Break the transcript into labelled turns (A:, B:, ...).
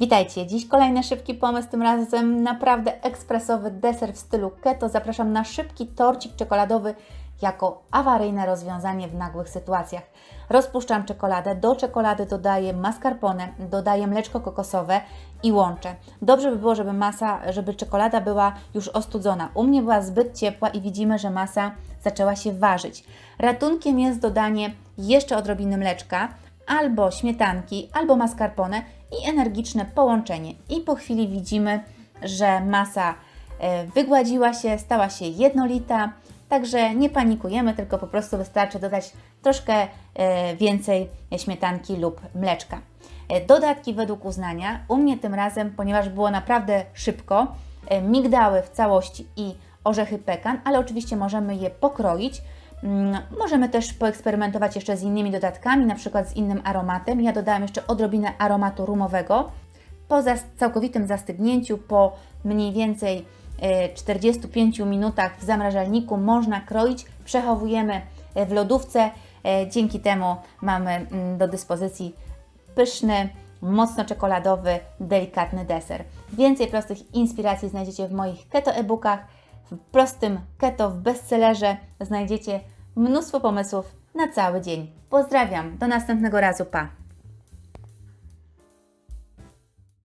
A: Witajcie, dziś kolejny szybki pomysł, tym razem naprawdę ekspresowy deser w stylu keto. Zapraszam na szybki torcik czekoladowy jako awaryjne rozwiązanie w nagłych sytuacjach. Rozpuszczam czekoladę, do czekolady dodaję mascarpone, dodaję mleczko kokosowe i łączę. Dobrze by było, żeby masa, żeby czekolada była już ostudzona. U mnie była zbyt ciepła i widzimy, że masa zaczęła się warzyć. Ratunkiem jest dodanie jeszcze odrobiny mleczka, albo śmietanki, albo mascarpone i energiczne połączenie. I po chwili widzimy, że masa e, wygładziła się, stała się jednolita, także nie panikujemy, tylko po prostu wystarczy dodać troszkę e, więcej śmietanki lub mleczka. E, Dodatki według uznania. U mnie tym razem, ponieważ było naprawdę szybko, migdały w całości i orzechy pekan, ale oczywiście możemy je pokroić. Mm, Możemy też poeksperymentować jeszcze z innymi dodatkami, na przykład z innym aromatem. Ja dodałam jeszcze odrobinę aromatu rumowego. Po całkowitym zastygnięciu, po mniej więcej e, 45 minutach w zamrażalniku można kroić. Przechowujemy e, w lodówce. E, Dzięki temu mamy mm, do dyspozycji pyszny, mocno czekoladowy, delikatny deser. Więcej prostych inspiracji znajdziecie w moich keto e-bookach. W prostym keto w bestsellerze znajdziecie mnóstwo pomysłów na cały dzień. Pozdrawiam, do następnego razu, pa!